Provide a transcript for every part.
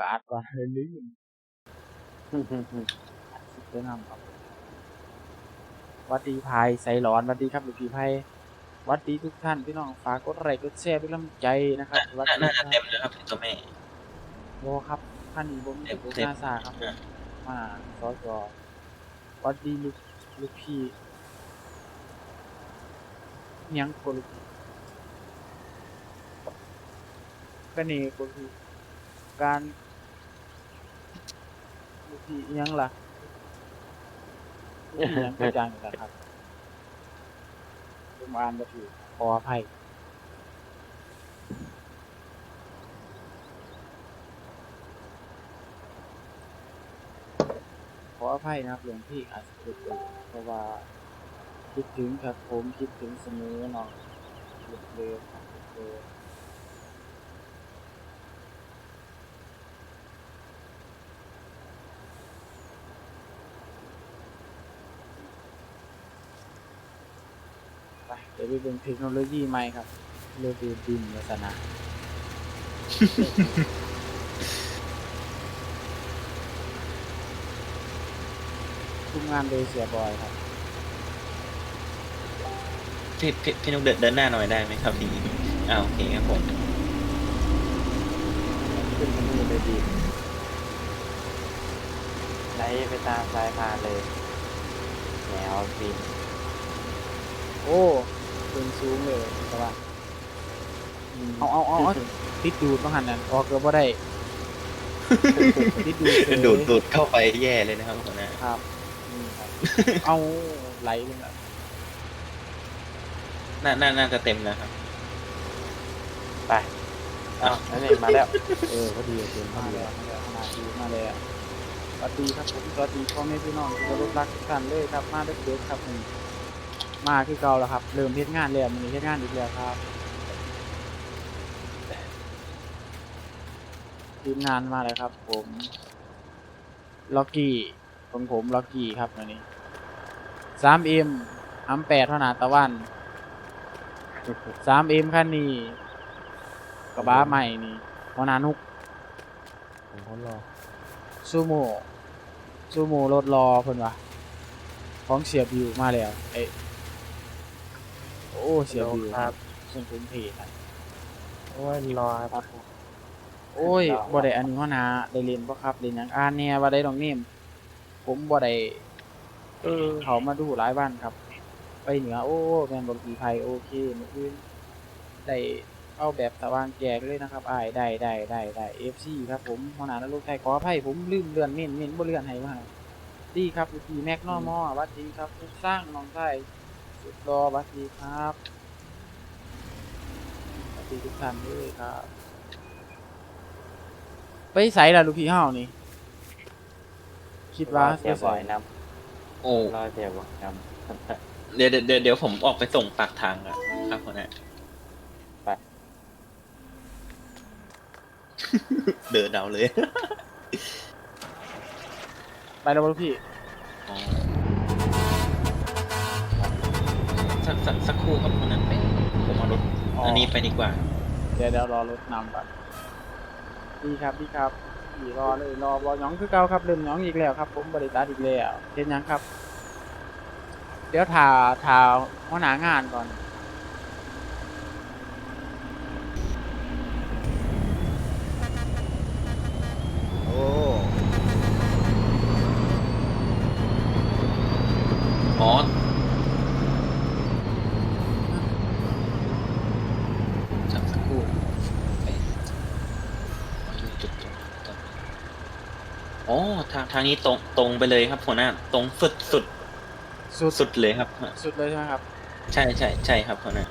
กาศก่อนเลยลืมสิเดินทำครับหวัดดีพายใส่หลอนหวัดดีครับหลวงพี่ไพหวัดดีทุกท่านพี่น้องฝากกดไลค์กดแชร์เป็นกำลังใจนะครับหวัดน่าดีน่าคจะรับเต็มเลยครับตัวแม่ โบครับท่านนี้ผมเต็เด็กมผมเต็ม นาซาครับผมมาสอจอหวัดดีลูกลูกพี่เนียงโกลูกพี่ก็นี่ก็คือการ ที่อิหยังล่ะอิหยังกระจางกันครับผมอ่านมาถูกขออภัยขออภัยนะครับหลวงพี่อาจจะผิดไปเพราะว่าคิดถึงครับผมคิดถึงเสมอเนาะหลุดเลยครับหลุดเลย ไปเดี๋ยวไปเป็นเทคโนโลยีใหม่ครับเรือดูดินลักษณะทุกงานโดยเสียบอยครับ พี่พี่พี่นุกเดินเดินหน้าหน่อยได้ไหมครับพี่อ่าโอเคครับผมขึ้นมานี่เลยดีไหลไปตามสายพานเลยแนวบิน โอ้ ขึ้นสูงเลยแต่ว่าเอาเอาเอาเอาติดดูดต้องหันนั่นออกเกือบว่าได้ ติดดูดเฉยดูดดูดเข้าไปแย่เลยนะครับหัวหน้าครับนี่ครับเอาไหลเลยครับน่าน่าน่าจะเต็มแล้วครับ ไปเอาวนั่นเองมาแล้ว เออพอดีเกินพอดีแล้วมาแล้วขนาดดีมาเลยอะสวัสดีครับผมสวัสดีพ่อแม่พี่น้องที่เคารพรักทุกท่านเลยครับมาเด็กๆครับนี่มาคือเก่าแล้วครับเริ่มเฮ็ดงานแล้วมันนี้เฮ็ดงานอีกแล้วครับทีมงานมาแล้วครับ ผมล็อกกี้ของผมล็อกกี้ครับวันนี้สามเอ็มอัมแปดเท่านาตะวันสามเอ็มคันนี้กระบะใหม่นี่หัวหนานุกผมทดลองซูโม่ซูโม่รถรอเพิ่นวะของเสียบิวมาแล้ว เอ้ย โอ้เสียบิวครับส่งผมเพจนะโอ้ยรอครับโอ้ยครับบ่ได้อันนี้หัวหน้าได้เรียนบ่ครับเรียนหยังอ่านแหน่ว่าได้ดอกนิ่มผมบ่ได้เออเขามาดูหลายวันครับ ไปเหนือโอ้แม่นบ่กี่ไผโอเคมื้ออื่นได้เอาแบบสว่างแจกเลยนะครับอ้ายได้ได้ได้ได้ FC ครับผมหัวหน้านรกไทยขออภัยผมลืมเลื่อนเม่นเม่นบ่เลื่อนให้ว่าดีครับพี่แม็กนอมอสวัสดีครับทุกสร้างน้องไทยสุด รอสวัสดีครับสวัสดีทุกท่านด้วยครับ ไปใส่ล่ะลูกพี่เฮานี่ คิดว่าเสียบ่อยนโอ้ำรอเสียบ่อยนเดี๋ยวเดี๋ยวเดี๋ยวเดี๋ยวผมออกไปส่งปากทางอะครับหัวหน้าไป เดินเอาเลย ไปแล้วบ่ลูกพี่ อ๋อ สักสักสักครู่ครับหัวหน้าไปผมเอารถอันนี้ไปดีกว่า เดี๋ยวเดี๋ยวรอรถนำก่อนดีครับดีครับดีรอเลยรอบอหยองคือเก่าครับเริ่มหยองอีกแล้วครับ ผมบริษัทอีกแล้วเห็นยังครับ เดี๋ยวถ่าถ่าหัวหน้างานก่อน โอ้อ๋อสักสักครู่ไปขอดูจุดตรงตรงอ๋อทางทางนี้ตรงตรงไปเลยครับหัวหน้าตรงสุดสุดสุดสุดเลยครับ สุดเลยใช่ไหมครับ ใช่ใช่ใช่ครับหัวหน้า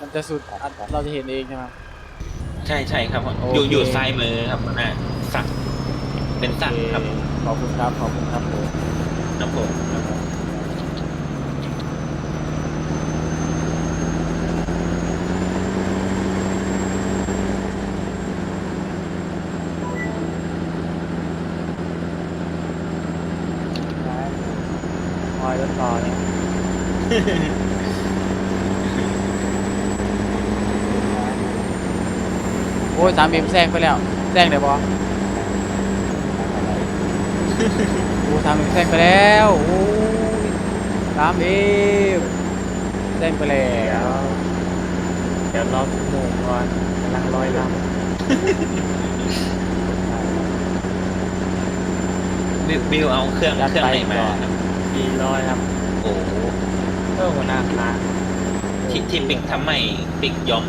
มันจะสุดอะเราจะเห็นเองใช่ไหมครับใช่ใช่ครับโอเคอยู่อยู่ซ้ายมือครับหัวหน้าสักเป็นสักครับโอเขอบคุณครับขอบคุณครับผมครับผม คอยรถรอเนี่ย โอ้ย สามเอ็มแซงไปแล้วแซงได้บ่โอ้ทำแซงไปแล้วโอ้ยตามเอฟแซงไปแล้วเดี๋ยวรอชั่วโมงก่อนกำลังลอยลบิวบิวเอาเครื่องเครื่องไหนมาครับำสี่ร้อยครับโอ้โหเพิ่มหัวหน้าคณะที่ที่ปิกทำใหม่ปิกย้อม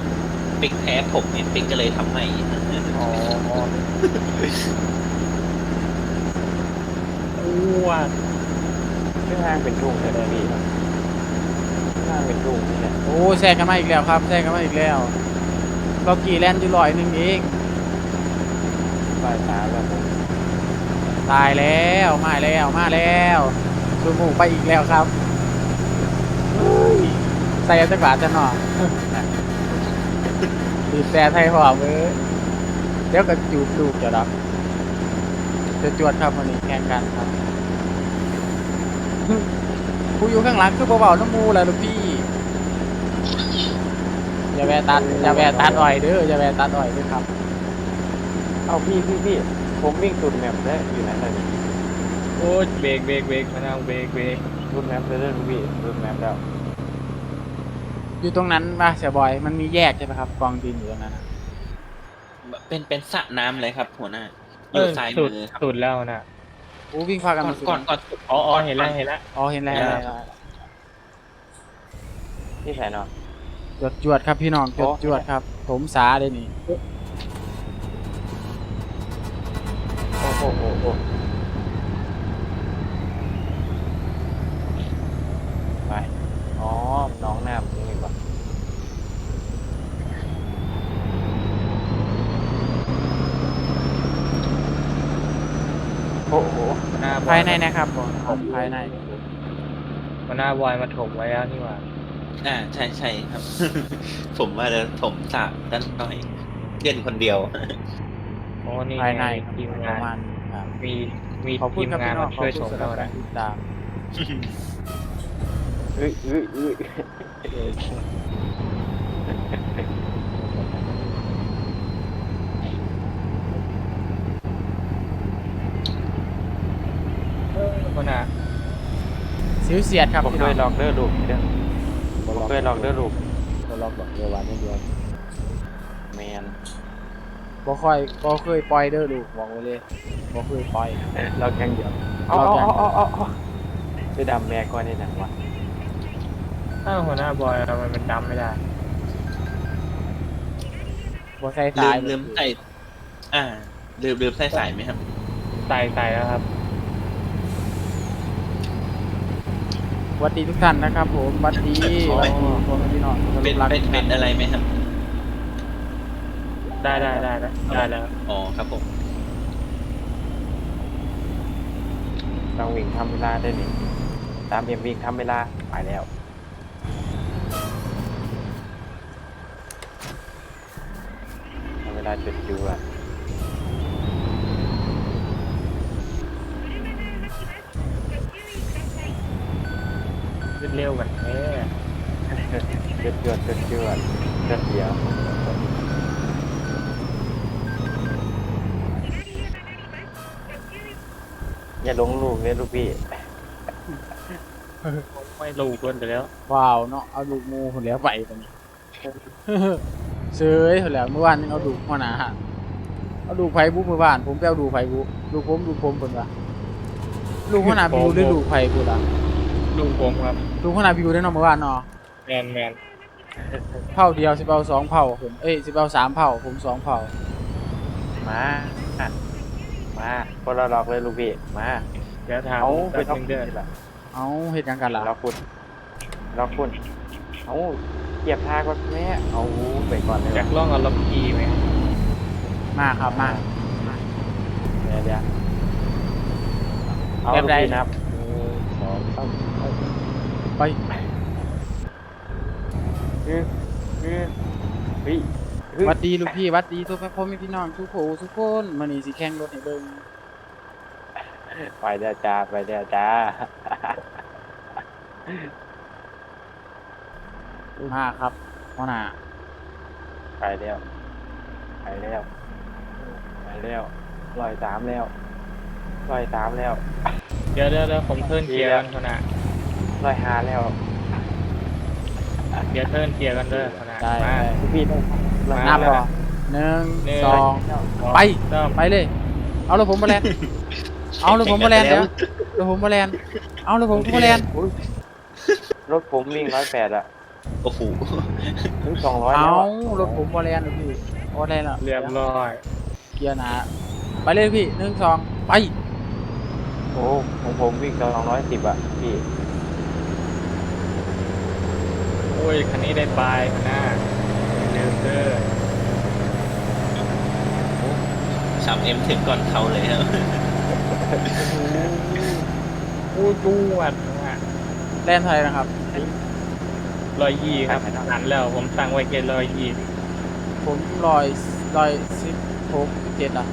ปิกแพ้ผมเนี่ยปิกก็เลยทำใหม่อ๋ออ้วนเครื่องห้างเป็นทุ่งเลยนะพี่เครื่องห้างเป็นทุ่งนี่แหละโอ้แซงกันมาอีกแล้วครับแซงกันมาอีกแล้วเรากี่แลนด์อยู่ร้อยหนึ่งเองปลายสามแล้วผมตายแล้วมาแล้วมาแล้วสูมูไปอีกแล้วครับเฮ้ยใส่จักรบาทจะหน่อ บีบแต่ไทยหอมเว้ยเดี๋ยวก็จูบลูกจะรับจะจวดครับวันนี้แข่งกันครับผู้อยู่ข้างหลังคือเบาๆน้ำมูแหละลูกพี่อย่าแวะตัดอย่าแวะตัดอ่อยเด้ออย่าแวะตัดอ่อยเด้อครับ เอาพี่พี่พี่ผมวิ่งสุดแมปได้อยู่ไหนเลยโอ้ยเบรกเบรกเบรกมะนาวเบรกเบรกสุดแมปเลยเด้อพี่สุดแมปแล้ว อยู่ตรงนั้นป่ะเสียบอย มันมีแยกใช่ไหมครับ กองดินอยู่ตรงนั้นน่ะเป็นเป็นสระน้ำเลยครับ หัวหน้าอเอยู่อซ้ายสุมืดอครับ สุดแล้วนะโอ้วิ่งพากันก่อมานสุดก่อนก่อนอ๋ออ๋อเห็นแล้วเห็นแล้ว อ๋อเห็นแล้วเห็นแล้วพี่แผนเนาะ จวดจวดครับพี่น้องจวดโอ้จวดครับถมสาเลยนี่ โอ้โหโอ้โหไปอ๋อน้องน้ำตรงนี้ป่ะโอ้โห มะนาวบอ ภายยในนะครับผมผมภายในมะนาวบอยมาถมไว้แล้วนี่หว่าอ่าใช่ใช่ครับ ผมว่าจะถมสระด้านหน่อยเล่นคนเดียวโอ้นี่ภายในไงครับทีมปงาระนมาณครับมีมีขอบคุทีณมครับงานพี่น้อมางช่วยขถอบมคุณเราสำหรับกานะรติดตามเอ้ยเอ้ยเอ้ย มะนาวสิวเสียดครับผมพี่เคน้องยลอกเด้อลูกเด้อผมเคยลอกเด้อลูกบ่ล็อกดอกเดียววันเดียวแมนบ่ค่อยบ่เคยปล่อยเด้อลูกบอกไว้เลยบ่เคยปล่อย เราแข่งเดียวเอาเราเอาแข่งเอาเอาเอาไปดำแม่ก่อนนี่หนังวะถ้าวหัวหน้าบอยทำไมมันดำไม่ได้บ่ใส่ลืสายมลืมใส่อ่าลืมลืมใส่สายไหมครับใส่ใส่แล้วครับ วัสดีทุกท่านนะครับ ผมสวัสดีสวัสดีพ่อแม่พี่น้องที่เป็นรักเป็นเป็นอะไรไหมครับ ได้ได้ได้ได้ได้แล้วอ๋อครับผมต้องวิ่งทำเวลาได้หนิตามเอ็มวิ่งทำเวลาไปแล้วทำเวลาจุดจูอะขึ้น เร็วกันแท้จุดจวดจุดจวดจุดเดียวอย่าลงลูกเลยลูกพี่ไม่ลูกล้นไปแล้วว้าวเนาะเอาลูกหมูคนแล้วไปตอนนี้เซยคนแล้วเมื่อวานนึงเอาดูกหัวหน้าหาเอาดูกไผบุเมื่อวาน ผมไปเอาดูกไผบุดูกผมดูกผมเพิ่นว่าลูกหัวหน้าบิวหรือลูกไผบุล่ะ ลูกผมครับลูกหัวหน้าบิวได้อเนาะเมื่อวานเนาะแมนแมนเผ่าเดียวสิบเอาสองเผ่าผมเอ้ยสิบเอาสามเผ่าผมสองเผ่ามาอะมาคนละลอกเลยลูกพี่มาเดี๋ยวถามเอาไปแป๊บล็อกนึงคุเด้อณล่ะเอาเฮ็ดหยังกันล่ะล็อกคุณล็อกคุณเอาเกียบทางก่อนแม่เอาไปก่อนเลยอยากลองเอาล็อกกีไหมมาครับมา เดี๋ยวเดี๋ยวเอาแบบลูกใดพี่นับหนึ่ง สองสามไปคือคือเฮ้ยหวัดดีลูกพี่หวัดดีทุกพ่อแม่พี่น้องทุกผู้ทุกคนมื้อนี้สิแข่งรถให้เบิ่งไปเดี๋ยวจ้าไปเดี๋ยวจ้ามาครับหัวหน้าไปแล้วไปแล้วไปแล้วร้อยสามแล้วร้อยสามแล้ว เดี๋ยวเดี๋ยวเดี๋ยวผมเทิร์นเกียร์กันหัวหน้าร้อยห้าแล้วเดี๋ยวเทิร์นเกียร์กันเด้อหัวหน้าได้มาได้พี่ต้องร้อยนัห้าบแล้วก่อนหนึ่งหนึ่งสองไปเริ่มไปเลย เอารถผมมาแลนเอารถผมมาแลนเดี๋ยวรถผมมาแลนเอารถผมมาแลนอุ๊ยรถผมวิ่งร้อยแปดอะโอ้โหถึงสองร้อยเอาแล้วอะรถผมมาแลนเลยพี่โอ้ได้แล้วเรียบร้อยเกียร์หนาไปเลยพี่หนึ่งสองไป โอ้ของผมวิ่งสองร้อยสิบอะพี่โอ้ย คันนี้ได้ปลายหัวหน้าเดิมเด้อสามเอ็มถึงก่อนเขาเลยครับโอ้ยจวดหัวหน้าแลนไทยนะครับ ร้อยยี่ครับหันแล้วผมตั้งไว้เกณฑ์ร้อยยี่ผมร้อยร้อยสิบหกสิบเจ็ดอะ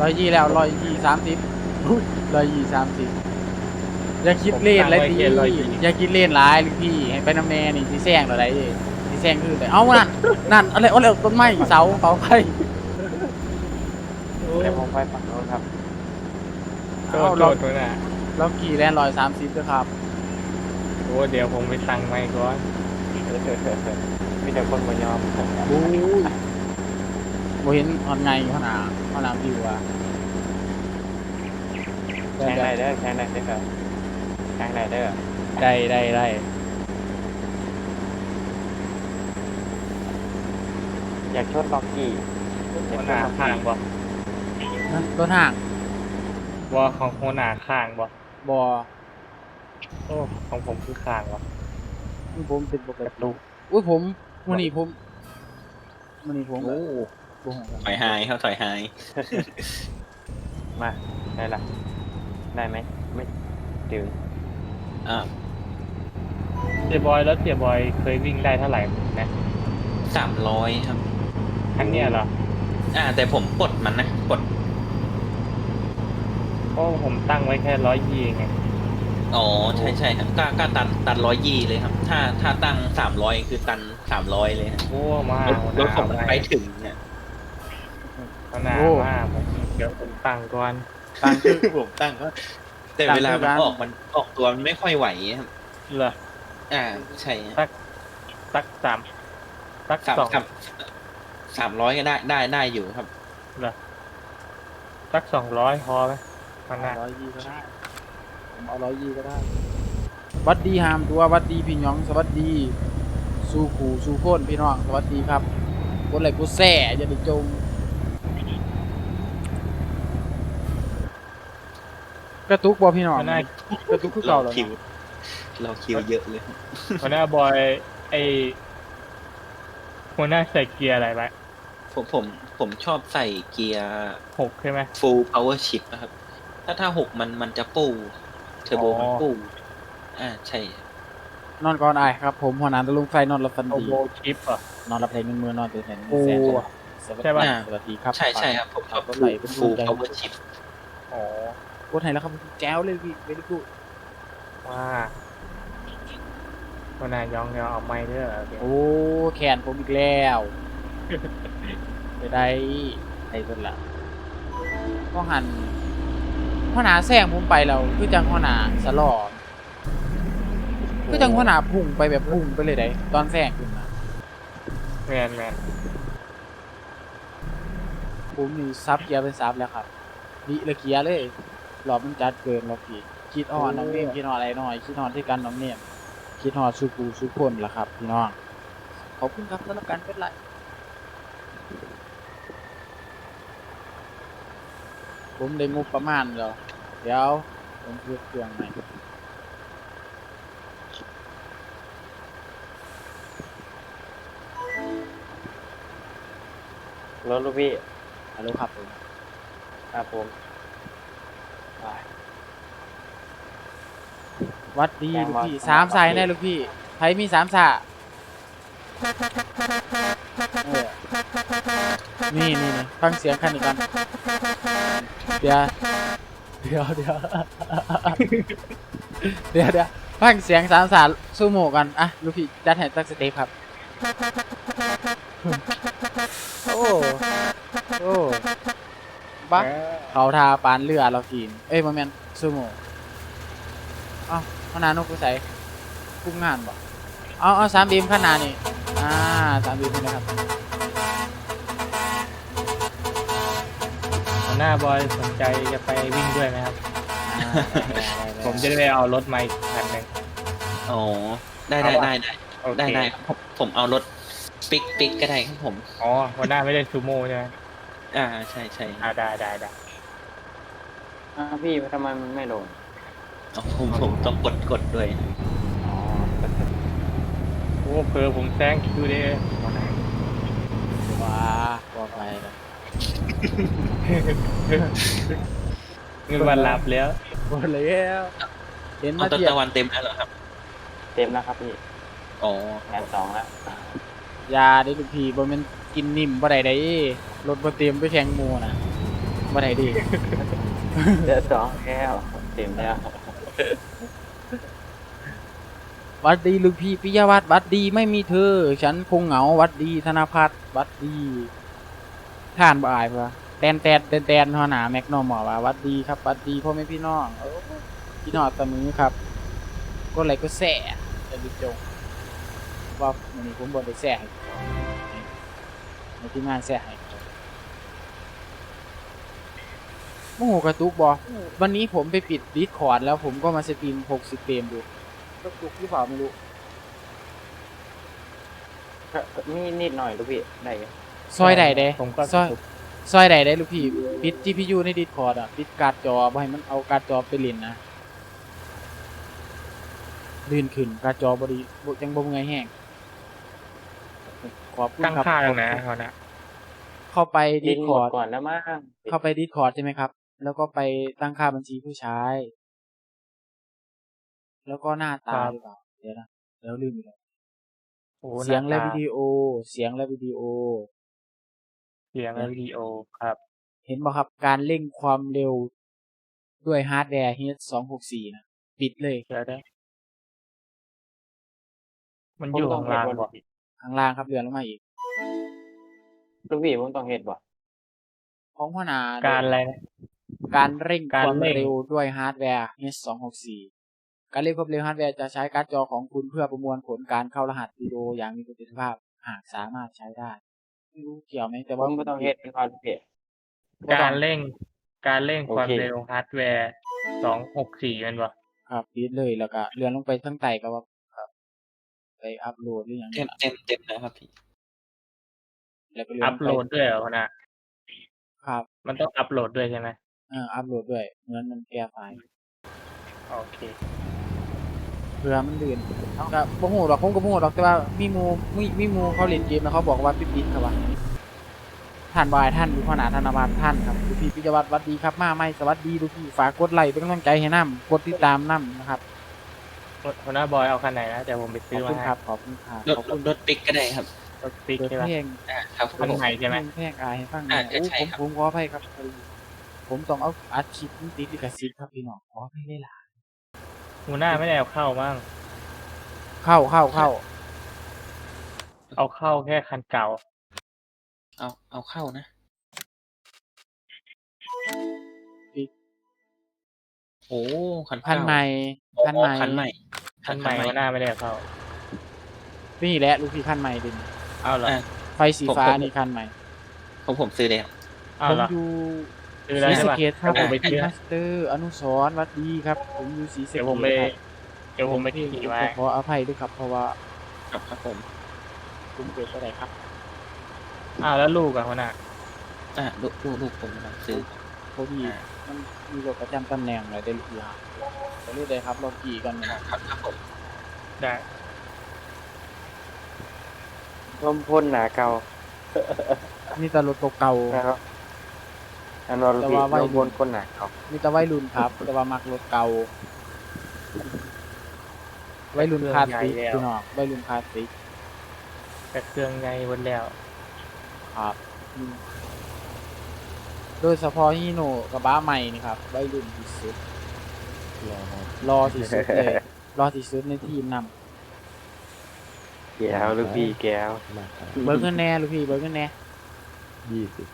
ร้อยยี่แล้วร้อยยี่สามสิบ ร้อยยี่สามสิบอย่าคิดเล่นเลยพี่อย่าคิดเล่นร้ายเลยพี่ให้ไปน้ำแน่นี่ที่แซงอะไรที่แซงคือแต่เอานั่นนั่นอะไรอะไรต้นไม้เสาเสาไฟแต่ผมไปฝั่งโน้นครับโจเอาดโจเราดหัวหน้าเราขี่แลนร้อยสามสิบด้วยครับโอ้เดี๋ยวผมไปตั้งไว้ก่อนมีแต่คนมายอมโอ้ยโมเห็นออนไงขนาดขนาดวิวอะ แข่งไรเด้อแข่งไรเด้อแข่งไรเด้อได้ได้ได้อยากชดล็อกกี้อยากหัวชหดน้าล็อกข้างกี้บ่นะรถห่างว่าของหัวหน้าข้างบ่บอโอ้ของผมคือข้างบ่ผมเป็นปกติอุ้ยผมวันนี้ผมวันนี้ผมโอ้โอ้โหถอยไฮครับถอยไฮมาได้ละ ได้ไหมไม่ถึงอ่าเสียบอยแล้วเสียบอยเคยวิ่งได้เท่าไหร่นะสามร้อยครับ คันเนี้ยเหรออ่า แต่ผมปลดมันนะปลดเพราะผมตั้งไว้แค่ร้อยยี่ไงอ๋อใช่ใช่ครับก็ก็ตันตันร้อยยี่เลยครับ ถ้าถ้าตั้งสามร้อยคือตันสามร้อยเลยครับโอ้มารถหัวหรน้าถผมมันไปถึงเนี่ยหัวหน้ามาผมเดี๋ยวผมตั้งก่อน ตังค์คือผมตั้งก็แต่เวลามันออกมันออกตัวมันไม่ค่อยไหวครับเหรออ่าใช่สักสักสามสักสามสองสามสามร้อยก็ได้ได้ได้อยู่ครับเหรอสักสองร้อยพอไหมหัวหน้าร้อยยี่ก็ได้ผมเอาร้อยยี่ก็ได้วัดดีหามตัววัดดีพี่น้องสวัสดี สู้ขู่สู้โค่นพี่น้องสวัสดีครับกดไลค์กดแซ่อย่าได้จม กระตุกบ่พี่น้องหัวหน้ากระตุกคือเก่าแล้วคิวเนาะเราคิวเยอะเลย หัวหน้าบอยไอหัวหน้าใส่เกียร์อะไรไว้ผมผมผมชอบใส่เกียร์ หกใช่ไหม full power shift นะครับ ถ้าถ้าหกมันมันจะปูเทอร์โบอ๋อ มันปูอ่าใช่ นอนก่อนอายครับ ผมหัวหน้าตะลุงไฟนอนรับฟันโอดีโบชิปอะ นอนรับเพลงเงินมือนอนตื่นแทนโอ้แสนสวัสใช่ดีปะ สวัสดีครับใช่ใช่ครับ ผมชอบกดไลค์เป็น full กำลังใจ power shift อ๋อ กดให้แล้วครับแจ้วเลยพี่เวลิกูว่าหัวหน้ายองเดี๋ยวเอาไม้เด้อเดี๋ยวโอ้แขนผมอีกแล้วไปได้ไอ้คนละก็หันหัวหน้าแซงผมไปแล้วคือจังหัวหน้าสลอดคือจังหัวหน้าพุ่งไปแบบพุ่งไปเลยได้ตอนแซงขึ้นมาแมนแมนผมนี่ซับเกียร์เป็นซับแล้วครับดิละเกียร์เลย รอบมันจัดเกินรอบพี่คิดอ่อนน้องเนมคิดอ่อนอะไรหน่อยคิดอ่อนที่กันน้องเนมคิดอ่อนสุกูสุคนล่ะครับพี่น้องขอบคุณครับสำหรับการเป็นไลฟ์ผมได้งบประมาณแล้วเดี๋ยวผมเลือกเครื่องใหม่รถลูกพี่ฮัลโหลครับผมครับผม วัดดีแจ้งลูกว่าพี่สามสายแน่ลูกพี่ไผมีสามสาเออนี่นี่นี่ฟังเสียงคันนี้กันเดี๋ยวเดี๋ยวเดี๋ยวเดี๋ยวเดี๋ยวฟังเสียงสามสาสู้โมกันอะลูกพี่จัดให้ตักสเต็ปครับโอ้โอ้บ้า เออเขาเขาทาปานเรือเรากินเอ้ยบ่แม่นซูโม่เอ้าขนาดนกกูใส่กุ้งงานบ่เอาเอาสามบีมขนาดนี้อ่าสามบีมนี่นะครับหัวหน้าบอยสนใจจะไปวิ่งด้วยไหมครับ อ่าได้ได้ได้ผมจะได้ไปเอารถมาอีกคันหนึ่ง อ๋อ ได้ได้เอาวะ ได้ได้โอเคได้ได้ครับผมผมเอารถปิกปิกก็ได้ครับผม อ๋อหัวหน้าไม่ได้ซูโม่ใช่ไหมอ่าใช่ใช่อ่าได้ได้ได้ อ่าพี่ทำไมมันไม่ลงเอาผมผมต้องกดกดด้วย อ๋อโอ้เพอผมแซงคิวได้ว้าว่าไปแล้วเงินวันรับแล้ว หมดแล้วเห็นเอามาตะเทียบตะวันเต็มแล้วเหรอครับ เต็มแล้วครับพี่อ๋อแอนสองแล้วยาได้ลูกพี่บ่แม่นกินนิ่มบ่ได้ได้รถบ่เต็มไปแข่งหมู่น่ะ บ่ได้ดิเดือสองแก้วเต็มแล้ววัดดีลูกพี่ปิยวัฒน์วัดดีไม่มีเธอ ฉันคงเหงาวัดดีธนพัฒน์วัดดีท่านบ่อายปะแตนแตนแตนแตนหัวหน้าแม็กนอมบอกว่าวัดดีครับวัดดีพ่อแม่พี่น้องโอ้พี่น้องตะมือครับก็ไหลก็แส่จะดิจงว่าวันนี้ผมบ่ได้แส่ให้ในที่งานแส่ให้ โอ้โหกระตุกบอวันนี้ผมไปปิดดิสคอร์ดแล้วผมก็มาสตรีม 60 เฟรมดูกระตุกหรือเปล่าไม่รู้ก็ก็มีนิดหน่อยลูกพี่ได้อยู่ซอยใดเด้ผมก็ซอยซอยใดได้ลูกพี่ ปิด GPU ในดิสคอร์ดอะ ปิดการ์ดจอบ่ให้มันเอาการ์ดจอไปเล่นนะลื่นขึ้นการ์ดจอบดีบ่ยังบ่เมื่อยแห้งขอบคุณตั้งครับ ค่าตรงไหนหัวหน้าเข้าไปดิดิสนคหมอดร์ดก่อนแล้วมั้งเข้าไปดิสคอร์ดใช่ไหมครับ แล้วก็ไปตั้งค่าบัญชีผู้ใช้ แล้วก็หน้าตาหรือเปล่าเดี๋ยวนะแล้วลืมอีกแล้วโอ้เสียงและหน้าตาวิดีโอ เสียงและวิดีโอ เสียงและวิดีโอครับ เห็นบ่ครับการเร่งความเร็วด้วยฮาร์ดแวร์ H264 นะ ปิดเลยเดี๋ยวได้มันอยู่ข้างล่างบ่ข้างล่างครับเดือนลงมาอีกลูกพี่ผมต้องเฮ็ดบ่ของหัวหน้าการอะไรนะ การเร่งคการวามเร่งเร็วด้วยฮาร์ดแวร์ H264 การเร่งความเร็วฮาร์ดแวร์จะใช้การ์ดจอของคุณเพื่อประมวลผลการเข้ารหัสวิดีโออย่างมีประสิทธิภาพหากสามารถใช้ได้ไม่รู้เกี่ยวไหมแต่ผว่ามไม่ต้องเฮ็ดก่อนลูกพี่การเร่งการเร่งความโอเคเร็วฮาร์ดแวร์สองหกสี่มันบ่ครับปิดเลยแล้วก็เลื่อนลงไปทั้งไต่ก็ว่าครับไปอัพโหลดหรืออย่างเต็นี้มเต็มเต็มแล้วครับพี่แล้วก็เลื่อนอัพงไปโหลดด้วยเหรอหัวหน้าครับ มันต้องอัพโหลดด้วยใช่ไหม เอออัพโหลดด้วยเหมือนมันแก้ไฟล์โอเคเพื่อมันลื่นก็บ่ฮู้ดอกผมก็บ่ฮู้ดอกแต่ว่ามีหมู่มีมีหมู่เขาเล่นเกมแล้วเขาบอกว่าปิดปิดครับว่าท่านบายท่านดูขนาดธนวัฒน์ท่านครับดูพี่ปิยวัฒน์สวัสดีครับมาใหม่สวัสดีดูพี่ฝากกดไลค์เป็นกำลังใจให้นํกดติดตามนํนะครับหัวหน้าบอยเอาคันไหนนะเดี๋ยวผมไปขซื้อบอมาคุณให้ครับขอบคุณครับรถขอบรคุถณรถปิกก็ได้ครับรถติ๊กเปิดใช่ไหมเพลงอ่าครับคันใหม่ใช่ไหม เพลงอายให้ฟังหน่อ่าอยโอ้ใช่ผมครับ ผมขออภัยครับพอดี ผมต้องเอาอัดคลิปนี้ติดลิขสิทธิ์ครับพี่น้องขออภัยเลยล่ะหัวหน้าไม่ได้เอาเข้ามั้งเข้าเข้าเข้าเอาเข้าแค่คันเก่า เอาเอาเข้านะโอ้คันคันใหม่เก้าคันใหม่คันใหม่คันใหม่หัวหน้าไม่ได้เอาเข้า นี่แหละลูกพี่คันใหม่ดิเอาเหรออะไฟสีฟ้านี่คันใหม่ของผมซื้อแล้วเอาผมเหรอ อยู่ ซื้อศแล้วรีใช่สะปะเกดครับเดี๋ยวผมไปเป็นซื้อมาสเตอร์อนุสรณ์วัดดีครับ ผมอยู่ศรีสะเกเดี๋ยวดผมไปครับเดี๋ยวผมไปขี่ไว้ขออภัยด้วยครับ เพราะว่าครับครับผมผมเกิดอะไรครับอ้าวแล้วลูกอะหัวหน้าอ่าลูกลูกลูกผมกำลังซื้อเพราะพี่อ่ามันมีรถประจำตำแหน่งอะไรได้ลูกพี่ครับก็เลยได้ครับรถกี่กันอ่าครับครับผมได้ลมพ่นหนาเก่านี่แต่รถเก่านะครับ อันว่าลูกแต่พี่ว่าไว้ลมพ่นคนหนาเก่าๆมีแต่วัยรุ่นครับ แต่ว่ามักรถเก่าวัยรุ่นคลาสสิกพี่น้องวัยรุ่นคลาสสิกแต่เครื่องไงหมดแล้ว ครับอืมโดยเฉพาะฮีโน่กับบ้าใหม่นี่ครับวัยรุ่นที่สุดรอที่สุดเลย รอที่สุดในทีมนำ แก้วลูกพี่แก้วเบิร์กเงินแน่ลูกพี่เบิร์กเงินแน่ยี่สิบ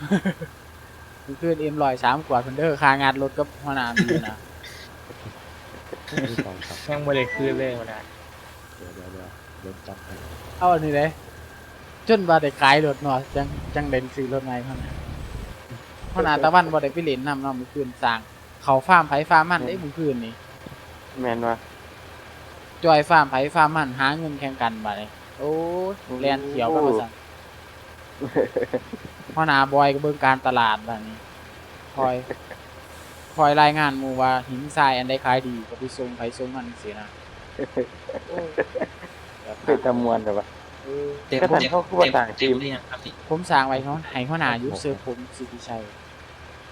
มัน ขึ้นเอ็มลอยสามกว่าคนเด้อคางานรถกับหัวหน้ามีอยู่นะมีสองครับยังไม่ได้คืนเลยหัวหน้าเดี๋ยวเดี๋ยวเดี๋ยวเดี๋ยวจับกันเอาอันนี้เลยจนบ่ได้ขายรถเนาะจังจังเด่นซื้อรถใหม่เท่านั้นหัวหน้าตะวันบ่ได้ไปเล่นนำเนาะมื้อคืนสร้าง เขาฟาร์มไผฟาร์มมันได้มื้อคืนนี่แมนวะจอยฟาร์มไผฟาร์มมันหาเงินแข่งกันบัดนี้โอ้ยแลนเขียวก็มาสั่ง หัวหน้าบอยก็เบิ่งการตลาดบัดนี้ คอย คอยรายงานหมู่ว่าหินทรายอันใดขายดีก็ไปส่งไผส่งมันสินะโอ้ยแบบเป็นตะมวนแต่ว่า เออเต็มก็ท่านเต็มเขาคือว่าต่างทีเต็มมหรือยังครับพี่ผมสร้างไว้เขาให้หัวหน้ายุบเสือผมสิทธิชัย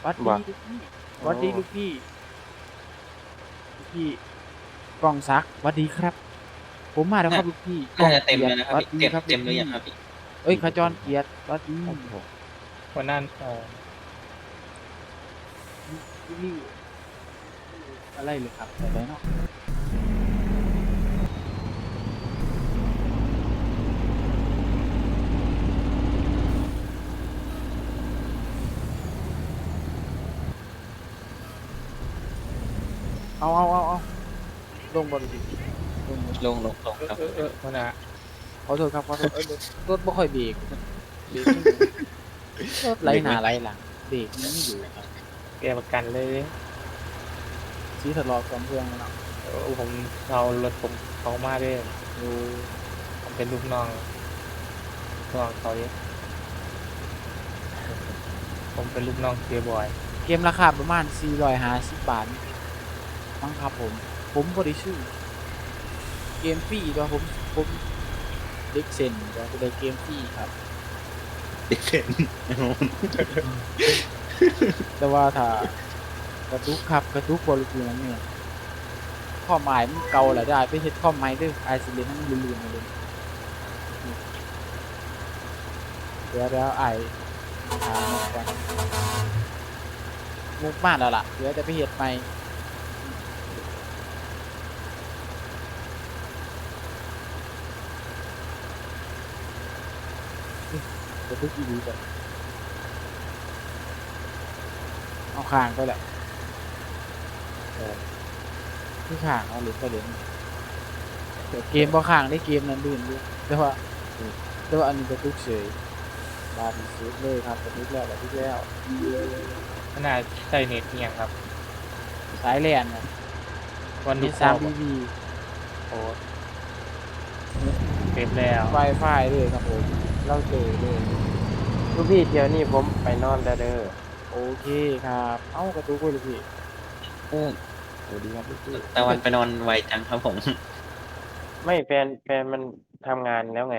หวัดดีว่า ลูกพี่หวัดดีลูกพี่ลูกพี่กล้องซักหวัดดีครับ ผมมาแล้วครับลูกพี่น่าจะเต็มแล้วนะครับหวัดพี่ดีเต็มครับเต็มหรือยังลูกครับพี่ เอ้ยขจรเกียรติหวัดดีโอ้โหหัวหน้าเออนี่อะไรเลยครับอะไรเนาะเอาเอาเอาเอาลงบอลดิลงบ่ลงลงลงเออครับเออเออหัวหน้าข อโทษครับขอโทษเอ้ยรถรถบ่ค่อยเบรกเบรกไม่อยู่รถไหลหน้าไหลหลังเบรกมันไม่อยู่ครับแกประกันเลย สีถลอกสองเครื่องแล้วเนาะเออผมเอารถผมเขามาด้วยดูผมเป็นลูกน้องลูกน้องเขาเนี่ยผมเป็นลูกน้องเกียร์บอย เกมราคาประมาณ450บาทมั้งครับผม ผมบ่ได้ซื้อเกมฟรีตัวผมผมเด็กเซนตัวได้เกมฟรีครับ เด็กเห็นแต่ว่าถ้ากระตุกครับกระตุกบริกูนั่นเนี่ยข้อหมายมันเก่าแหละได้ไปเฮ็ดข้อหมายเด้วยไอซิเลนมันลืมๆมาเลยเดี๋ยวเดี๋ยวไอหาหมดก่อนมุกมากแล้วล่ะเดี๋ยวจะไปเฮ็ดใหม่ กระตุกอีดีก่อนเอาข้างไปแหละเออที่ข้างเอาหรือไปเหรียญเดี๋ยวเกมบ่ข้างได้เกมนั้นลื่นด้วยแต่ว่าแต่ว่าอันนี้กระตุกเฉยบาดีสุดเลยครับกระตุกแล้วกระตุกแล้วหัวหน้าใส่เน็ตเนี่ยงครับ สายแลนนะวันมีดูสามคบีอบีโอ้เต็มแล้วไฟไฟเลยครับผม เราเจอเลยลูกพี่เที่ยวนี่ผมไปนอนแล้วเด้อโอเคครับ เอ้ากระตุกเลยพี่โอ้สวัสดีครับลูกพี่ตะวันไปนอนไวจังครับผม ไม่แฟนแฟนมันทำงานแล้วไง